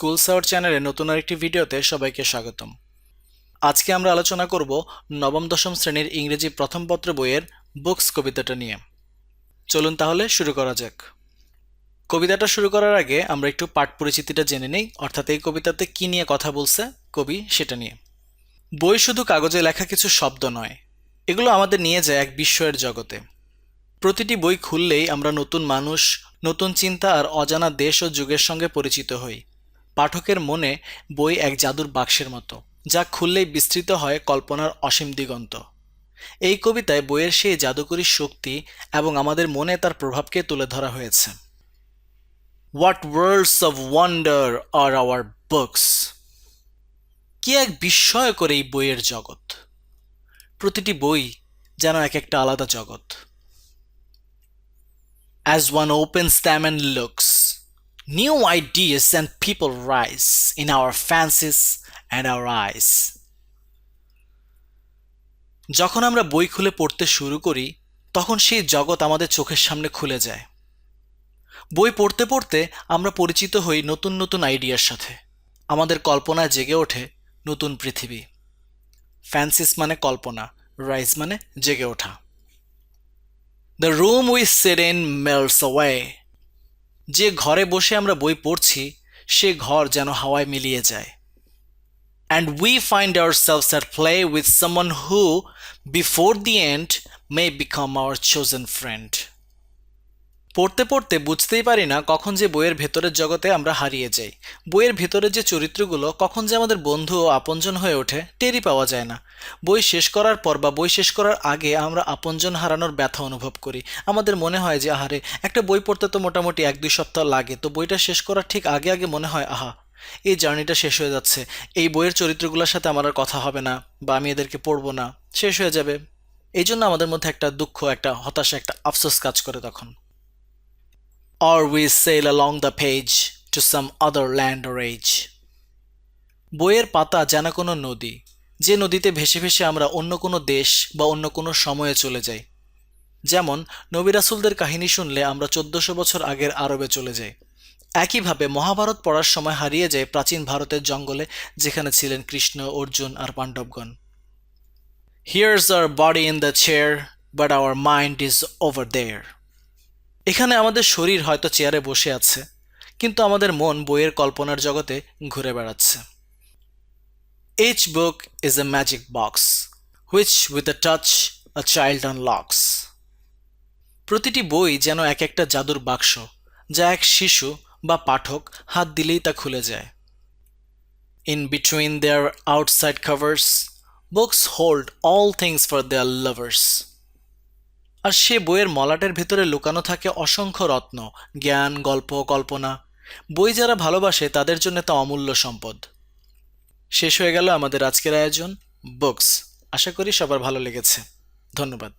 School sour চ্যানেলে নতুন আরেকটি ভিডিওতে সবাইকে স্বাগতম। আজকে আমরা আলোচনা করব নবম, দশম শ্রেণির ইংরেজি প্রথম পত্র বইয়ের বুকস কবিতাটা নিয়ে। চলুন তাহলে শুরু করা যাক। কবিতাটা শুরু করার আগে আমরা একটু পাঠ পরিচিতিটা জেনে নেই, অর্থাৎ এই কবিতাতে কি নিয়ে কথা বলছে কবি সেটা নিয়ে। বই শুধু কাগজে লেখা কিছু শব্দ নয়, এগুলো আমাদের নিয়ে যায় এক বিস্ময়ের জগতে। প্রতিটি বই খুললেই আমরা নতুন মানুষ, নতুন চিন্তা আর অজানা দেশ ও যুগের সঙ্গে পরিচিত হই। পাঠকের মনে বই এক জাদুর বাক্সের মতো যা খুললেই বিস্তৃত হয় কল্পনার অসীম দিগন্ত। এই কবিতায় বইয়ের সেই জাদুকরী শক্তি এবং আমাদের মনে তার প্রভাবকে তুলে ধরা হয়েছে। What worlds of wonder are our books কি এক বিস্ময়কর এই বইয়ের জগৎ? প্রতিটি বই যেন এক একটা আলাদা জগৎ। As one opens them and looks, new ideas and people rise in our fancies and our eyes. যখন আমরা বই খুলে পড়তে শুরু করি, তখন সেই জগৎ আমাদের চোখের সামনে খুলে যায়। বই পড়তে পড়তে আমরা পরিচিত হই নতুন নতুন আইডিয়ার সাথে। আমাদের কল্পনায় জেগে ওঠে নতুন পৃথিবী। ফ্যান্সিস মানে কল্পনা রাইজ মানে জেগে ওঠা। The room we sit in melts away যে ঘরে বসে আমরা বই পড়ছি, সে ঘর যেন হাওয়ায় মিলিয়ে যায়। And we find ourselves are play with someone who before the end may become our chosen friend পড়তে পড়তে বুঝতেই পারি না কখন যে বইয়ের ভেতরের জগতে আমরা হারিয়ে যাই। বইয়ের ভেতরের যে চরিত্রগুলো কখন যে আমাদের বন্ধু ও আপনজন হয়ে ওঠে, টেরই পাওয়া যায় না। বই শেষ করার পর বা বই শেষ করার আগে আমরা আপনজন হারানোর ব্যথা অনুভব করি। আমাদের মনে হয় যে, আহারে, একটা বই পড়তে তো মোটামুটি এক দুই সপ্তাহ লাগে, তো বইটা শেষ করার ঠিক আগে আগে মনে হয়, আহা, এই জার্নিটা শেষ হয়ে যাচ্ছে, এই বইয়ের চরিত্রগুলোর সাথে আমার আর কথা হবে না, বা আমি এদেরকে পড়ব না, শেষ হয়ে যাবে। এই জন্য আমাদের মধ্যে একটা দুঃখ, একটা হতাশা, একটা আফসোস কাজ করে তখন। Or we sail along the page to some other land or age. বইয়ের পাতা যেন কোনো নদী, যে নদীতে ভেসে ভেসে আমরা অন্য কোনো দেশ বা অন্য কোনো সময়ে চলে যাই। যেমন, নবী রাসুলদের কাহিনী শুনলে আমরা চোদ্দশো বছর আগের আরবে চলে যাই। একইভাবে মহাভারত পড়ার সময় হারিয়ে যায় প্রাচীন ভারতের জঙ্গলে, যেখানে ছিলেন কৃষ্ণ, অর্জুন আর পাণ্ডবগণ। Here's our body in the chair but our mind is over there এখানে আমাদের শরীর হয়তো চেয়ারে বসে আছে, কিন্তু আমাদের মন বইয়ের কল্পনার জগতে ঘুরে বেড়াচ্ছে। Each book is a magic box which with a touch a child unlocks প্রতিটি বই যেন এক একটা জাদুর বাক্স, যা এক শিশু বা পাঠক হাত দিলেই তা খুলে যায়। In between their outside covers books hold all things for their lovers আর সে বইয়ের মলাটের ভেতরে লুকানো থাকে অসংখ্য রত্ন, জ্ঞান, গল্প, কল্পনা। বই যারা ভালোবাসে, তাদের জন্য তা অমূল্য সম্পদ। শেষ হয়ে গেল আমাদের আজকের আয়োজন, বুকস। আশা করি সবার ভালো লেগেছে। ধন্যবাদ।